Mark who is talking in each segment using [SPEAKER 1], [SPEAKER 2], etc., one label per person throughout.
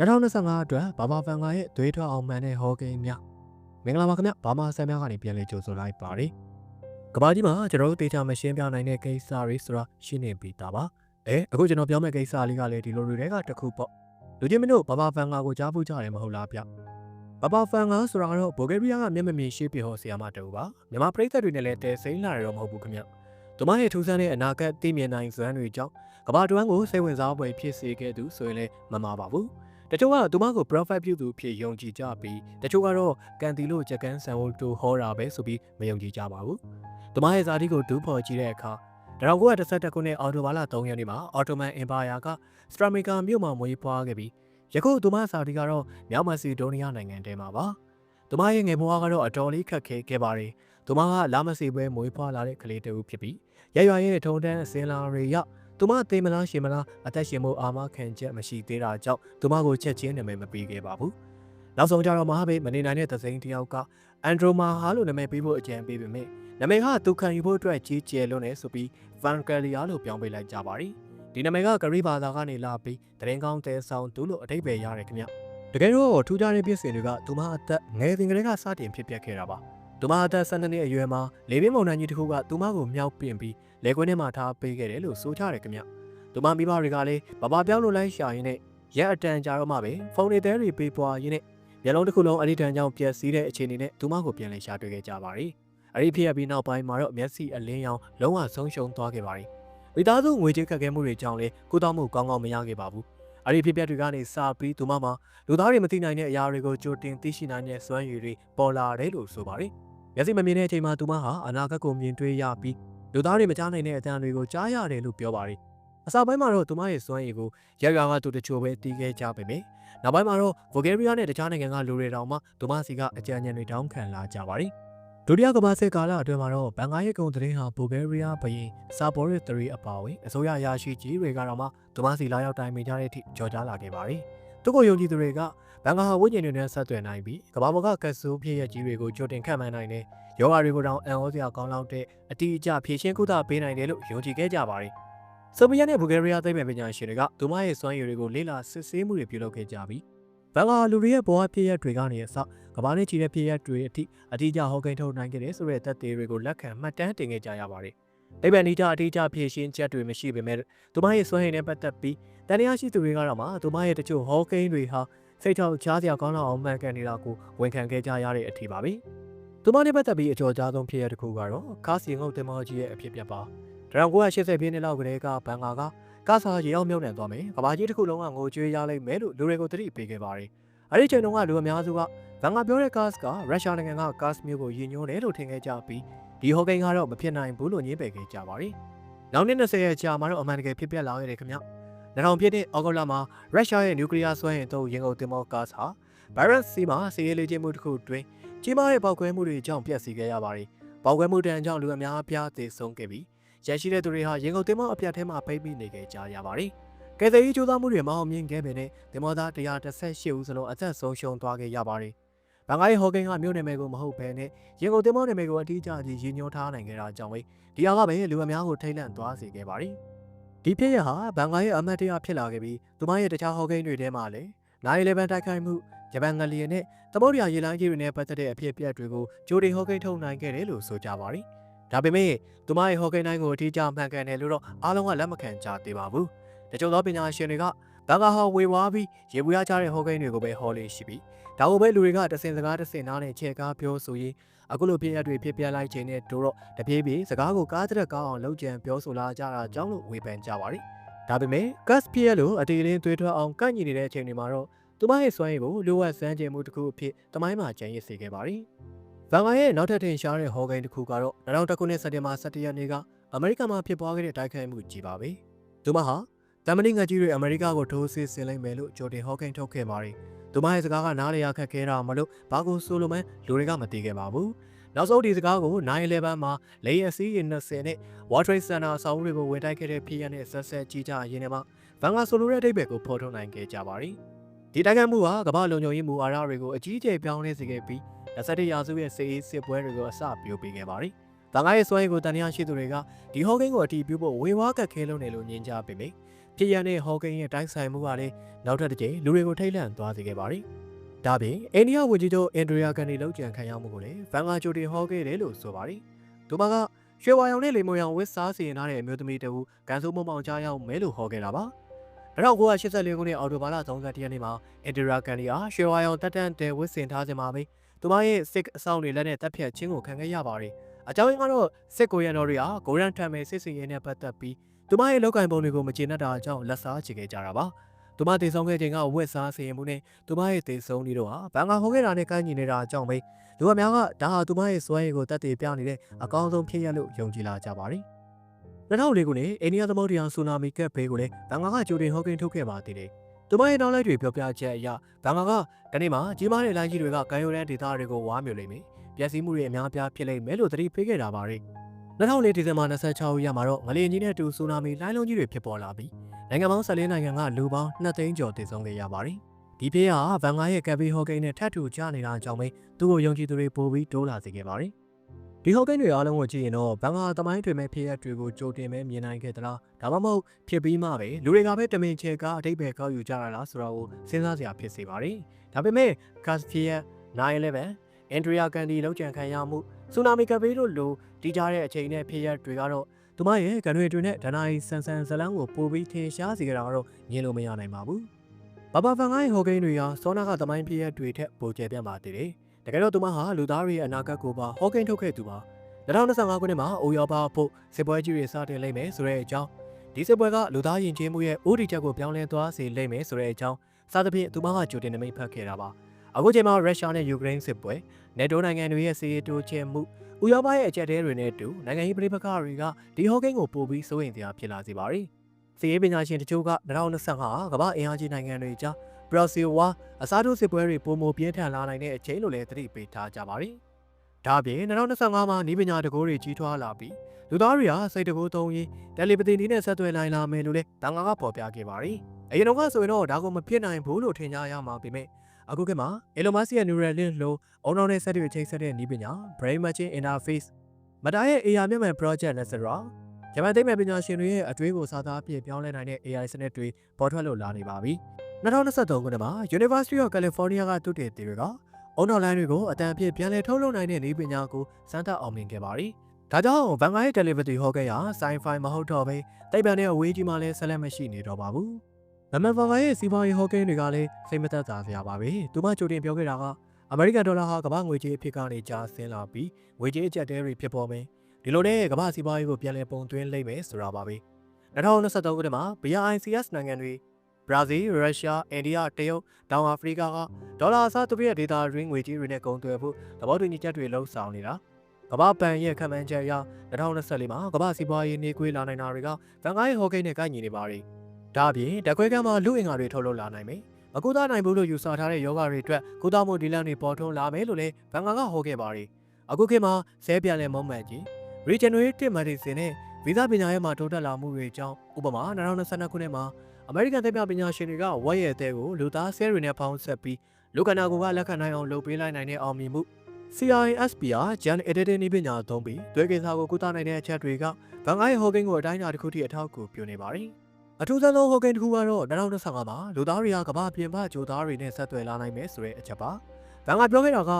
[SPEAKER 1] 2025အတွက်ဘာမာဖန်ကရဲ့သွေးထွက်အောင်မှန်တဲ့ဟောကိန်းများမင်္ဂလာပါခင်ဗျဘာမာဆန်များကနေပြန်လည်ကြိုဆိုလိုက်ပါတယ်ကဘာကြီးမှာကျွန်တော်တို့တေချာမရှင်းပြနိုင်တဲ့ကိစ္စတွေဆိုတာရှင်းနေပြီသားပါအဲအခုကျွန်တော်ပြောမယ့်ကိစ္စလေးကလည်းဒီလိုတွေကတစ်ခုပေါ့လူချင်းမင်းတို့ဘာမာဖန်ကကိုကြားဖို့ကြတယ်မဟုတ်လားဗျဘာဘာဖန်ကဆိုတာကတော့ဘိုဂေရီးယားကမျက်မမြင်ရှေ့ပြဟောဆရာမတူပါမြန်မာပြည်သက်တွေနဲ့လည်းတဲစိမ့်လာရတော့မဟုတ်ဘူးခင်ဗျသူမရဲ့ထူးဆန်းတဲ့အနာဂတ်သိမြင်နိုင်စွမ်းတွေကြောင့်ကဘာတွန်းကိုစိတ်ဝင်စားဖွယ်ဖြစ်စေခဲ့သူဆိုရင်လည်းမမှားပါဘူး တချို့ကသူမကို profile ပြုသူဖြစ်ယုံကြည်ကြပြီးတချို့ကတော့ကန်တီလို့ချက်ကန်းဆန်ဝတ်တူဟောတာပဲဆိုပြီးမယုံကြည်ကြပါဘူး။သူမရဲ့ဇာတိကိုဒူးဖော်ကြည့်တဲ့အခါ1911ခုနှစ်အော်တိုဘာလ3ရက်နေ့မှာ Ottoman Empire က Stramica မြို့မှာမွေးဖွားခဲ့ပြီးယခုသူမဇာတိကတော့မြောက်မက်ဆီဒိုးနီးယားနိုင်ငံထဲမှာပါ။သူမရဲ့ငယ်ဘဝကတော့အတော်လေးခက်ခဲခဲ့ပါတယ်။သူမကလာမစီပွဲမွေးဖွားလာတဲ့ကလေးတူဖြစ်ပြီးရရွာရဲ့ထုံတန်းအစင်လာတွေရောက် သူမသေမလားရှင်မလားအသက်ရှင်မှုအာမခံချက်မရှိသေးတာကြောင့်သူမကိုချက်ချင်းနာမည်မပေးခဲ့ပါဘူး။နောက်ဆုံးကြတော့မဟာဘေးမနေနိုင်တဲ့သစိမ်းတယောက်ကအန်ဒရိုမာဟာလို့နာမည်ပေးဖို့အကြံပေးပေမဲ့နာမည်ကသူခံယူဖို့အတွက်ကြီးကျယ်လွန်းနေဆိုပြီးဗန်ကယ်လီယာလို့ပြောင်းပေးလိုက်ကြပါရီ။ဒီနာမည်ကဂရိဘာသာကနေလာပြီးတရင်ကောင်းတဲဆောင်သူလို့အတိတ်ပဲရတယ်ခင်ဗျ။တကယ်တော့ထူးခြားတဲ့ပြည့်စင်တွေကသူမအသက်ငယ်စဉ်ကလေးကစတင်ဖြစ်ပျက်ခဲ့တာပါ။ သူမအသက်12နှစ်အရွယ်မှာလေပြင်းမုန်တိုင်းကြီးတစ်ခုကသူမကိုမြောက်ပင့်ပြီးလက်ကွင်းထဲမှာထားပေးခဲ့တယ်လို့ဆိုကြတယ်ခင်ဗျ။သူမမိဘတွေကလည်းဘာဘာပြောင်းလို့လိုက်ရှာရင်းနဲ့ရက်အတန်ကြာတော့မှပဲဖုန်းတွေတဲတွေပေးပွားရင်းနဲ့မျက်လုံးတစ်ခုလုံးအလိတန်ကြောင့်ပျက်စီးတဲ့အခြေအနေနဲ့သူမကိုပြန်လည်ရှာတွေ့ခဲ့ကြပါရီ။အဲ့ဒီဖြစ်ရပြီးနောက်ပိုင်းမှာတော့မျက်စိအလင်းရောင်လုံးဝဆုံးရှုံးသွားခဲ့ပါရီ။မိသားစုငွေကြေးခက်ခဲမှုတွေကြောင့်လည်းကုသမှုကောင်းကောင်းမရခဲ့ပါဘူး။အဲ့ဒီဖြစ်ပျက်တွေကနေစပြီးသူမမှာလူသားတွေမသိနိုင်တဲ့အရာတွေကိုကြိုတင်သိရှိနိုင်တဲ့စွမ်းရည်တွေပေါ်လာတယ်လို့ဆိုပါရီ။ မျက်စိမမြင်တဲ့အချိန်မှာသူမဟာအနာဂတ်ကိုမြင်တွေ့ရပြီးလူသားတွေမကြားနိုင်တဲ့အတန်တွေကိုကြားရတယ်လို့ပြောပါရီ။အစပိုင်းမှာတော့သူမရဲ့စွမ်းရည်ကိုရရကသူတချို့ပဲတီးခဲ့ကြပေမယ့်နောက်ပိုင်းမှာတော့ Bulgaria နဲ့တခြားနိုင်ငံကလူတွေတောင်မှသူမစီကအကြံဉာဏ်တွေတောင်းခံလာကြပါရီ။ဒုတိယကမ္ဘာစစ်ကာလအတွင်းမှာတော့ဘန်ဂါရဲ့ကုန်သတင်းဟာ Bulgaria ဘရင်စာဘော်ရစ်3အပါအဝင်အစိုးရရရှိကြီးတွေကတော့မှသူမစီလာရောက်တိုင်ပင်ကြတဲ့အထိကြော်ကြားလာခဲ့ပါရီ။ သူကိုယုံကြည်သူတွေကဘန်ဂါဟာဝိညာဉ်တွေနဲ့ဆက်သွယ်နိုင်ပြီးကမ္ဘာပေါ်ကကတ်ဆိုးဖြစ်ရကြီးတွေကိုကြိုတင်ခန့်မှန်းနိုင်တဲ့ယောဂါတွေကိုတောင်အံ့ဩစရာကောင်းလောက်တဲ့အတီးအကျဖြည့်ရှင်းကုသပေးနိုင်တယ်လို့ယုံကြည်ခဲ့ကြပါရီ။ဆိုဗီယက်နဲ့ဘူဂေးရီးယားသိပ္ပံပညာရှင်တွေကသူမရဲ့စွမ်းရည်တွေကိုလေ့လာစစ်ဆေးမှုတွေပြုလုပ်ခဲ့ကြပြီးဘန်ဂါလူတွေရဲ့ဘဝဖြစ်ရတွေကနေအစကမ္ဘာနဲ့ချီတဲ့ဖြစ်ရတွေအထိအတိအကျဟောကိန်းထုတ်နိုင်ခဲ့တယ်ဆိုတဲ့သက်သေတွေကိုလက်ခံမှတ်တမ်းတင်ခဲ့ကြရပါတယ်။ သိပ္ပံနီးတာအတိအကျဖြည့်ရှင်းချက်တွေမရှိပေမဲ့သူမရဲ့စွမ်းရည်နဲ့ပတ်သက်ပြီးတန်တရားရှိသူတွေကတော့မှသူမရဲ့တချို့ဟောကိန်းတွေဟာစိတ်ထောက်ချားစရာကောင်းလောက်အောင်မှန်ကန်နေတာကိုဝန်ခံခဲ့ကြရတဲ့အထီပါပဲ။သူမနဲ့ပတ်သက်ပြီးအကျော်ကြားဆုံးဖြစ်ရတဲ့ခုကတော့ကားစီငုတ်တင်မောကြီးရဲ့အဖြစ်ပြပါ။1980ပြည့်နှစ်လောက်ကလေးကဘန်ဂါကကားစာရေအောင်မြုပ်နှံသွားမယ်။ကဘာကြီးတစ်ခုလုံးကငိုကြွေးရလိမ့်မယ်လို့လူတွေကိုသတိပေးခဲ့ပါတယ်။အဲဒီချိန်တုန်းကလူအများစုကဘန်ဂါပြောတဲ့ကားကရုရှားနိုင်ငံကကားမျိုးကိုယဉ်ညွှန်းတယ်လို့ထင်ခဲ့ကြပြီး ဒီဟောကိန်းကတော့မဖြစ်နိုင်ဘူးလို့ညင်းပယ်ခဲ့ကြပါတယ်။နောက်နှစ်20ရဲ့ကြာမှာတော့အမှန်တကယ်ဖြစ်ပျက်လာခဲ့တယ်ခင်ဗျ။2000ပြည့်တဲ့အောက်ဂုတ်လမှာရုရှားရဲ့နျူကလ িয়ার စွမ်းအင်သုံးရင်ကုန်တင်မောကားဟာဗိုင်းရပ်စ်စီမှာစီးရဲလေ့ကျင့်မှုတစ်ခုတွင်ကြီးမားတဲ့ပေါက်ကွဲမှုတွေကြောင့်ပျက်စီးခဲ့ရပါတယ်။ပေါက်ကွဲမှုတန်ကြောင့်လူအများအပြားသေဆုံးခဲ့ပြီးရရှိတဲ့သူတွေဟာရင်ကုန်တင်မောအပြတ်ထဲမှာဖိပြီးနေခဲ့ကြရပါတယ်။ကယ်ဆယ်ရေးကြိုးစားမှုတွေမအောင်မြင်ခဲ့ပေနဲ့တင်မောသား138ဦးစလုံးအသက်ဆုံးရှုံးသွားခဲ့ရပါတယ်။ ဘန်ဂါရီဟော်ကင်ကမြို့နယ်မယ်ကိုမဟုတ်ဘဲနဲ့ရင်ကုန်တင်မောနယ်မယ်ကိုအတိအကျကြီးရည်ညွှန်းထားနိုင်ခဲ့တာကြောင့်ပဲဒီဟာကပဲလူအများကိုထိတ်လန့်သွားစေခဲ့ပါတယ်။ဒီဖြစ်ရဟာဘန်ဂါရဲ့အမတ်တရားဖြစ်လာခဲ့ပြီးသူမရဲ့တခြားဟော်ကိန်းတွေထဲမှာလည်း911တိုက်ခိုက်မှုဂျပန်ငလျင်နဲ့သမုဒ္ဒရာရေလမ်းကြီးတွေနဲ့ပတ်သက်တဲ့အဖြစ်အပျက်တွေကိုဂျိုဒီဟော်ကိန်းထုတ်နိုင်ခဲ့တယ်လို့ဆိုကြပါတယ်။ဒါပေမဲ့သူမရဲ့ဟော်ကိန်းတိုင်းကိုအထူးကြမှန်ကန်တယ်လို့တော့အားလုံးကလက်မခံကြသေးပါဘူး။တချို့သောပညာရှင်တွေက ဘန်ဂါဟာဝေဝါးပြီးရေဘူးရချတဲ့ဟော်ကိန်းတွေကိုပဲဟောလေးရှိပြီးဒါကိုပဲလူတွေကတစင်စကားတစင်နားနဲ့ချဲကားပြောဆိုရင်အခုလိုဖြစ်ရတွေဖြစ်ပြလိုက်ခြင်းနဲ့တို့တော့တပြေးပြေးစကားကိုကားတဲ့ကောင်းအောင်လုပ်ကြံပြောဆိုလာကြတာကြောင့်လို့ဝေဖန်ကြပါရီ။ဒါပေမဲ့ gas ဖြစ်ရလို့အတေးလင်းသွေးထွက်အောင်ကန့်ညီနေတဲ့အချိန်တွေမှာတော့သူမရဲ့စွမ်းရည်ကိုလိုအပ်စမ်းကြမှုတစ်ခုအဖြစ်တမိုင်းမှာကြံရစ်စေခဲ့ပါရီ။ဗန်ဂါရဲ့နောက်ထပ်ထင်ရှားတဲ့ဟော်ဂိမ်းတစ်ခုကတော့2000ခုနှစ်စက်တင်ဘာ17ရက်နေ့ကအမေရိကန်မှာဖြစ်ပွားခဲ့တဲ့တိုက်ခိုက်မှုကြီးပါပဲ။သူမဟာ တမန်နီငါကြီးတွေအမေရိကကိုထိုးစစ်ဆင်လိုက်မယ်လို့ဂျိုတင်ဟော်ဂိမ်းထုတ်ခဲ့ပါရီ။သူမရဲ့စကားကနားလည်ရခက်ခဲတာမလို့ဘာကိုဆိုလိုမှန်းလူတွေကမသိခဲ့ပါဘူး။နောက်ဆုံးဒီစကားကို911မှာလေယာဉ်စီးရင်20နဲ့ World Trade Center အဆောက်အဦတွေကိုဝင်တိုက်ခဲ့တဲ့ဖြစ်ရတဲ့ဆက်ဆက်ကြီးကြရင်းနဲ့မှဗန်ဂါဆိုလိုတဲ့အဓိပ္ပာယ်ကိုဖော်ထုတ်နိုင်ခဲ့ကြပါရီ။ဒီတိုက်ခိုက်မှုဟာကမ္ဘာလုံခြုံရေးမူဝါဒတွေကိုအကြီးအကျယ်ပြောင်းလဲစေခဲ့ပြီး27ရာစုရဲ့စစ်ရေးစစ်ပွဲတွေကိုအစပြုပေးခဲ့ပါရီ။ဗန်ဂါရဲ့စွမ်းရည်ကိုတန်ရာရှိသူတွေကဒီဟောကိန်းကိုအတီးပြုဖို့ဝေဝါးကက်ခဲလုံးတယ်လို့ညင်ကြပေမယ့် ဖြစ်ရတဲ့ဟော်ကိန်းရဲ့တိုက်ဆိုင်မှုကလည်းနောက်ထပ်တစ်ကြိမ်လူတွေကိုထိတ်လန့်သွားစေခဲ့ပါတယ်။ဒါပြင်အိန္ဒိယဝန်ကြီးချုပ်အင်ဒရီယာကန်ဒီလောက်ကျန်ခံရမှုကိုလည်းဗန်ဂါဂျိုတင်ဟောခဲ့တယ်လို့ဆိုပါတယ်။ဒုမကရွှေဝါရောင်နဲ့လေမုံရောင်ဝစ်စားစီရင်ထားတဲ့အမျိုးသမီးတဦးကန်ဆိုးမမောင်ကြားရောက်မဲလို့ဟောခဲ့တာပါ။1984ခုနှစ်အော်တိုဘာလ31ရက်နေ့မှာအင်ဒရီယာကန်ဒီဟာရွှေဝါရောင်တက်တန်တဲဝစ်စင်ထားခြင်းမှာပဲသူမရဲ့စစ်အဆောင်တွေလက်နဲ့တပ်ဖြတ်ခြင်းကိုခံခဲ့ရပါတယ်။အကြောင်းရင်းကတော့စစ်ကိုရန်တော်တွေဟာဂိုရန်ထံမဲ့စစ်စီရင်နဲ့ပတ်သက်ပြီး သူမရဲ့လောက်ကင်ပုံတွေကိုမကျေနပ်တာကြောင့်လက်စားချေခဲ့ကြတာပါ။သူမတည်ဆောင်ခဲ့ခြင်းကဝက်စားစီရင်မှုနဲ့သူမရဲ့တည်ဆုံးနေတော့ဟာဘန်ကာဟောခဲ့တာနဲ့ကန့်ညီနေတာအကြောင်းပဲလူအများကဒါဟာသူမရဲ့စွမ်းရည်ကိုတတ်သိပြနေတဲ့အကောင်းဆုံးဖြစ်ရလို့ယုံကြည်လာကြပါတယ်။2004ခုနှစ်အိန္ဒိယသမုဒ္ဒရာဆူနာမီကပ်ဘေးကိုလည်းဘန်ကာကကြိုတင်ဟောကင်းထုတ်ခဲ့ပါသေးတယ်။သူမရဲ့နောက်လိုက်တွေပြောပြချက်အရဘန်ကာကဒီနေ့မှာကြီးမားတဲ့လိုင်းကြီးတွေကကံရိုးတန်းဒေသတွေကိုဝါမျိုးလိမ့်မယ်။ပျက်စီးမှုတွေအများအပြားဖြစ်လိမ့်မယ်လို့သတိပေးခဲ့တာပါလေ။ 2004ဒီဇင်ဘာ26ရက်မှာတော့ငလျင်ကြီးနဲ့တူဆူနာမီလိုင်းလုံးကြီးတွေဖြစ်ပေါ်လာပြီးနိုင်ငံပေါင်း14နိုင်ငံကလူပေါင်း2သိန်းကျော်တည်ဆုံးခဲ့ရပါတယ်။ဒီဖြစ်ဟာဗန်ဂါရဲ့ကပ်ဘေးဟောကိန်းနဲ့ထပ်တူကျနေတာအကြောင်းပဲသူ့ကိုယုံကြည်သူတွေပိုပြီးတိုးလာစေခဲ့ပါတယ်။ဒီဟောကိန်းတွေအားလုံးကိုကြည့်ရင်တော့ဘန်ဂါသမိုင်းတွေမဲ့ဖြစ်ရတွေကိုကြိုတင်မဲ့မြင်နိုင်ခဲ့သလားဒါမှမဟုတ်ဖြစ်ပြီးမှပဲလူတွေကပဲတမင်ချေကအတိတ်ပဲကောက်ယူကြရလားဆိုတော့စဉ်းစားစရာဖြစ်စေပါတယ်။ဒါပေမဲ့ Caspian 911အန်ဒရီယာကန်ဒီလောက်ကျန်ခံရမှု ဆူနာမီကပ်ဘေးတို့လိုတီးကြတဲ့အချိန်နဲ့ဖြစ်ရတွေကတော့သူမရဲ့ကန်တွေတွေနဲ့ဒဏ္ဍာရီဆန်ဆန်ဇလန်းကိုပိုပြီးထင်ရှားစေကြတာကတော့ညင်လို့မရနိုင်ပါဘူး။ဘာဘာဖန်ကိုင်းဟော်ကိန်းတွေဟာစောနာကသမိုင်းဖြစ်ရတွေထက်ပိုကျယ်ပြန့်ပါသေးတယ်။တကယ်တော့သူမဟာလူသားတွေရဲ့အနာဂတ်ကိုပါဟော်ကိန်းထုတ်ခဲ့သူပါ။2025ခုနှစ်မှာအိုယောပါဖို့စစ်ပွဲကြီးတွေစတင်လိမ့်မယ်ဆိုတဲ့အကြောင်းဒီစစ်ပွဲကလူသားယဉ်ကျေးမှုရဲ့ဥတီချက်ကိုပြောင်းလဲသွားစေလိမ့်မယ်ဆိုတဲ့အကြောင်းစသဖြင့်သူမကကြိုတင်နမိတ်ဖတ်ခဲ့တာပါ။အခုချိန်မှာရုရှားနဲ့ယူကရိန်းစစ်ပွဲ နေတိုးနိုင်ငံတွေရဲ့စီးရီတိုးချဲမှုဥရောပရဲ့အကြက်တဲတွေနဲ့အတူနိုင်ငံရေးပြည်ပခါတွေကဒီဟောကိန်းကိုပို့ပြီးစိုးရင်တရားဖြစ်လာစေပါရီ။စီးရေးပညာရှင်တချို့က2025ကမ္ဘာအင်အားကြီးနိုင်ငံတွေကြားဘရာဇီးဝါအစားထိုးစစ်ပွဲတွေပုံမပြင်းထန်လာနိုင်တဲ့အချိန်လို့လည်းသတိပေးထားကြပါရီ။ဒါ့အပြင်2025မှာဤပညာတကိုးတွေကြီးထွားလာပြီးလူသားတွေဟာစိတ်တကိုးသုံးရင်းတယ်လီပသီနည်းနဲ့ဆက်သွယ်နိုင်လာမယ်လို့လည်းတန်ခါကပေါ်ပြခဲ့ပါရီ။အရင်တော့ဆိုရင်တော့ဒါကိုမဖြစ်နိုင်ဘူးလို့ထင်ကြရမှာပေမဲ့ အခုခေတ်မှာ Elon Musk ရဲ့ Neuralink လို့အုံနောက်နဲ့ဆက်တွေချိတ်ဆက်တဲ့နည်းပညာ Brain Matching Interface မတားရဲ့ AI မျက်မှန် project နဲ့ဆိုတော့ဂျပန်သိပ္ပံပညာရှင်တွေရဲ့အတွေးကိုစာသားအပြည့်ပြောင်းလဲနိုင်တဲ့ AI စနစ်တွေပေါ်ထွက်လို့လာနေပါပြီ။2023ခုနှစ်မှာ University of California ကသုတေသီတွေကအုံနောက်လိုင်းတွေကိုအတန်အပြည့်ပြန်လည်ထုတ်လုပ်နိုင်တဲ့နည်းပညာကိုစမ်းသပ်အောင်မြင်ခဲ့ပါပြီ။ဒါကြောင့်ဗန်ဂါရဲ့ delivery ဟောခဲ့ရာ sci-fi မဟုတ်တော့ဘဲသိပ္ပံနဲ့အဝေးကြီးမှလည်းဆက်လက်မရှိနေတော့ပါဘူး။ မမန်ဖာဖာရဲ့စီးပွားရေးဟောကိန်းတွေကလည်းစိတ်မသက်သာစရာပါပဲ။သူမကြိုတင်ပြောခဲ့တာကအမေရိကန်ဒေါ်လာဟာကမ္ဘာငွေကြေးအဖြစ်ကနေကျဆင်းလာပြီးငွေကြေးအကျပ်တဲတွေဖြစ်ပေါ်မယ်။ဒီလိုနဲ့ကမ္ဘာစီးပွားရေးကိုပြန်လည်ပုံသွင်းလိမ့်မယ်ဆိုတာပါပဲ။2023ခုနှစ်မှာ BRICS နိုင်ငံတွေဘရာဇီး၊ရုရှား၊အိန္ဒိယ၊တရုတ်၊တောင်အာဖရိကကဒေါ်လာအစားသူတို့ရဲ့ဒေတာရင်းငွေကြေးတွေနဲ့ကုန်သွယ်ဖို့သဘောတူညီချက်တွေလှုံ့ဆော်နေတာ။ကမ္ဘာပန်ရဲ့ခံမှန်းချက်အရ2024မှာကမ္ဘာစီးပွားရေးနေကွေးလာနိုင်တာတွေကဗန်ဂိုင်းဟောကိန်းနဲ့ကိုက်ညီနေပါပြီ။ ဒါအပြင်တက်ခွဲကမ်းမှာလူအင်္ဂါတွေထုတ်လုပ်လာနိုင်မယ်။မကူသားနိုင်ဘူးလို့ယူဆထားတဲ့ယောဂတွေအတွက်ကုသမှုဒီလန်တွေပေါ်ထွန်းလာမယ်လို့လည်းဘန်ကာကဟောခဲ့ပါတယ်။အခုခေတ်မှာဆဲပြန်တဲ့မုံမှန်ကြီး regenerative medicine နဲ့ဗီဇပညာရေးမှာတိုးတက်လာမှုတွေကြောင့်ဥပမာ2022ခုနှစ်မှာအမေရိကန်သိပ္ပံပညာရှင်တွေကဝက်ရဲ့အသေးကိုလူသားဆဲတွေနဲ့ပေါင်းဆက်ပြီးလူကနာကိုကလက်ခံနိုင်အောင်လုပ်ပေးလိုက်နိုင်တဲ့အောင်မြင်မှု CISP က Gen Editing နည်းပညာသုံးပြီးသွေးကိစ္စကိုကုသနိုင်တဲ့အချက်တွေကဘန်ဂိုင်းဟောကိန်းကိုအတိုင်းအတာတစ်ခုထိအထောက်အကူပြုနေပါတယ်။ အထူးဆုံးဟိုကိန်းတစ်ခုကတော့2025မှာလူသားတွေကကမ္ဘာပြင်ပဂျိုသားတွေနဲ့ဆက်သွယ်လာနိုင်မယ်ဆိုတဲ့အချက်ပါ။ဘန်ကပြောခဲ့တာက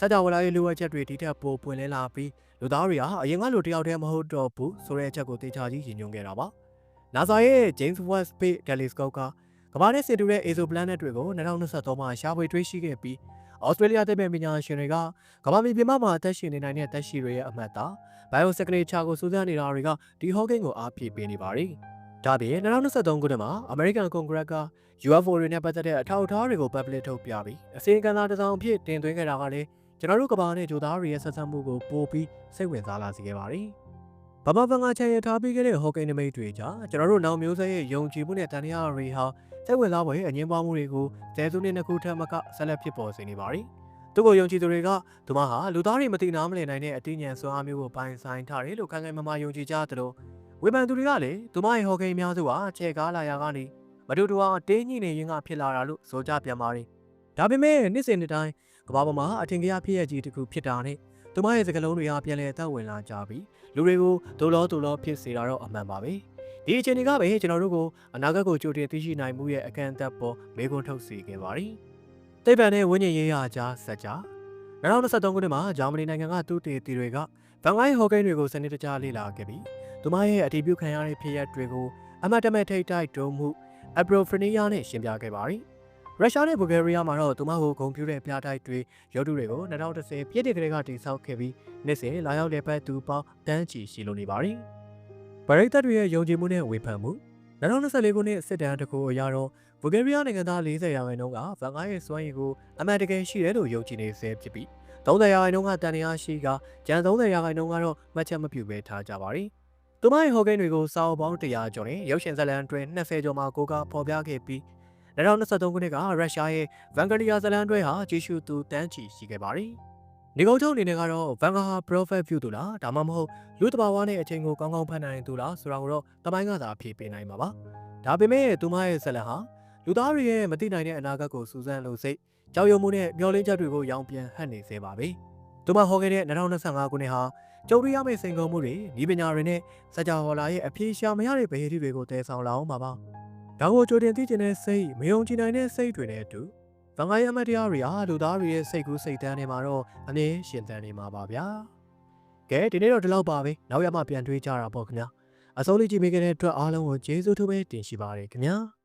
[SPEAKER 1] စကြဝဠာရဲ့လိုအပ်ချက်တွေဒီထက်ပိုပွင့်လင်းလာပြီးလူသားတွေဟာအရင်ကလိုတယောက်တည်းမဟုတ်တော့ဘူးဆိုတဲ့အချက်ကိုသေချာကြီးရည်ညွှန်းခဲ့တာပါ။ NASA ရဲ့ James Webb Space Telescope ကကမ္ဘာနဲ့ဆင်တူတဲ့ exoplanet တွေကို2023မှာရှာဖွေတွေ့ရှိခဲ့ပြီးဩစတြေးလျသိပ္ပံပညာရှင်တွေကကမ္ဘာမြေပြင်မှာအသက်ရှင်နေနိုင်တဲ့သက်ရှိတွေရဲ့အမှတ်အသား biosignature ကိုစူးစမ်းနေတာတွေကဒီ Hawking ကိုအားဖြည့်ပေးနေပါတယ်။ ဒါပြင်2023ခုနှစ်မှာအမေရိကန်ကွန်ဂရက်က UFO တွေနဲ့ပတ်သက်တဲ့အထောက်အထားတွေကို public ထုတ်ပြပြီးအစီအကံသာတစ်စောင်အဖြစ်တင်သွင်းခဲ့တာကလည်းကျွန်တော်တို့ကဘာနဲ့ဂျိုသားတွေရဲ့ဆက်ဆံမှုကိုပိုပြီးစိတ်ဝင်စားလာစေခဲ့ပါတယ်။ဘာဘာဗန်ကချန်ရထားပြီးခဲ့တဲ့ဟော့ကိန်းနမိတ်တွေကြားကျွန်တော်တို့နောက်မျိုးဆက်ရဲ့ယုံကြည်မှုနဲ့တန်တရားတွေဟာစိတ်ဝင်စားဖွယ်အငင်းပွားမှုတွေကိုကျဲစုနှစ်နှစ်ခုထက်မကဆက်လက်ဖြစ်ပေါ်စေနေပါတယ်။သူ့ကိုယုံကြည်သူတွေကသူမဟာလူသားတွေမသိနားမလည်နိုင်တဲ့အသိဉာဏ်စွမ်းအားမျိုးကိုပိုင်ဆိုင်ထားတယ်လို့ခံခံမမယုံကြည်ကြသလို ဝေဖန်သူတွေကလည်းသူမရဲ့ဟော်ကိန်းအများစုဟာချဲကားလာရာကနေမတူတူအောင်တင်းညိနေရင်းကဖြစ်လာတာလို့ဆိုကြပြန်ပါတယ်။ဒါပေမဲ့နှစ်စဉ်နှစ်တိုင်းကမ္ဘာပေါ်မှာအထင်ကြီးဖြစ်ရကြီးတစ်ခုဖြစ်တာနဲ့သူမရဲ့စကားလုံးတွေဟာပြန်လည်အသက်ဝင်လာကြပြီးလူတွေကိုဒိုလောဒိုလောဖြစ်စေတာတော့အမှန်ပါပဲ။ဒီအခြေအနေကပဲကျွန်တော်တို့ကိုအနာဂတ်ကိုကြိုတင်သိရှိနိုင်မှုရဲ့အကန့်အသတ်ပေါ်မေးခွန်းထုတ်စေခဲ့ပါတယ်။သိပ္ပံနဲ့ဝိညာဉ်ရေးရာကြားစကြ2023ခုနှစ်မှာဂျာမနီနိုင်ငံကသူတေသီတွေကဗန်ဂိုင်းဟော်ဂိန်းတွေကိုစနစ်တကျလေ့လာခဲ့ပြီး သူမရဲ့အတည်ပြုခံရတဲ့ဖြစ်ရပ်တွေကိုအမတ်တမဲ့ထိတ်တိုက်တုံးမှုအပရိုဖရနီယာနဲ့ရှင်းပြခဲ့ပါတယ်။ရုရှားနဲ့ဘူဂယ်ရီးယားမှာတော့သူမကိုဂုံပြူတဲ့ပြတိုက်တွေရုပ်တုတွေကို2010ပြည့်တဲ့ကလေးကတည်ဆောက်ခဲ့ပြီးနေ့စဉ်လာရောက်တဲ့ဘက်သူပေါင်းတန်းချီရှိလိုနေပါတယ်။ဗရိတ်သက်တွေရဲ့ယုံကြည်မှုနဲ့ဝေဖန်မှု2024ခုနှစ်စစ်တမ်းတစ်ခုအရတော့ဘူဂယ်ရီးယားနိုင်ငံသား40ရာခိုင်နှုန်းကဗန်ဂိုင်းရဲ့စွမ်းရည်ကိုအမှန်တကယ်ရှိတယ်လို့ယုံကြည်နေဆဲဖြစ်ပြီး30ရာခိုင်နှုန်းကတန်ရာရှိကကျန်30ရာခိုင်နှုန်းကတော့မှတ်ချက်မပြုဘဲထားကြပါတယ်။ သူမရဲ့ဟော်ဂိန်းတွေကိုစာအုပ်ပေါင်း100ကျော်နဲ့ရုပ်ရှင်ဇာတ်လမ်းအတွင်း20ကျော်မှာကိုကဖော်ပြခဲ့ပြီး2023ခုနှစ်ကရုရှားရဲ့ဗန်ဂလီယာဇာတ်လမ်းအတွဲဟာဂျေရှုသူတန်းချီရှိခဲ့ပါတယ်။နေကုန်းချုပ်အနေနဲ့ကတော့ဗန်ဂါဟာ prophet ပြုသူလားဒါမှမဟုတ်လူတဘာဝနဲ့အချိန်ကိုကောင်းကောင်းဖတ်နိုင်သူလားဆိုတာကိုတော့တမိုင်းကသာဖြေပေးနိုင်မှာပါ။ဒါပေမဲ့သူမရဲ့ဇာတ်လမ်းဟာလူသားတွေရဲ့မသိနိုင်တဲ့အနာဂတ်ကိုစူးစမ်းလို့စိတ်ကြောက်ရွံ့မှုနဲ့မျောလင်းချက်တွေကိုရောင်ပြန်ဟပ်နေစေပါပဲ။သူမဟောခဲ့တဲ့2025ခုနှစ်ဟာ ကြုံရရမယ့်စိန်ခေါ်မှုတွေဤပညာတွေနဲ့စကြဝဠာရဲ့အပြေရှာမရတဲ့ဗေဒတွေကိုတည်ဆောင်လာအောင်ပါပါ။ဒါကိုကြိုတင်သိကျင်တဲ့စိတ်မယုံကြည်နိုင်တဲ့စိတ်တွေနဲ့အတူဗန်ဂိုင်းအမတ်တရားတွေဟာလူသားတွေရဲ့စိတ်ကူးစိတ်တန်းတွေမှာတော့အမြင်ရှင်သန်နေမှာပါဗျာ။ကဲဒီနေ့တော့ဒီလောက်ပါပဲ။နောက်ရမှပြန်တွေးကြတာပေါ့ခင်ဗျာ။အစိုးလေးကြည့်မိခဲ့တဲ့အတွက်အားလုံးကိုကျေးဇူးထူးပဲတင်ရှိပါရခင်ဗျာ။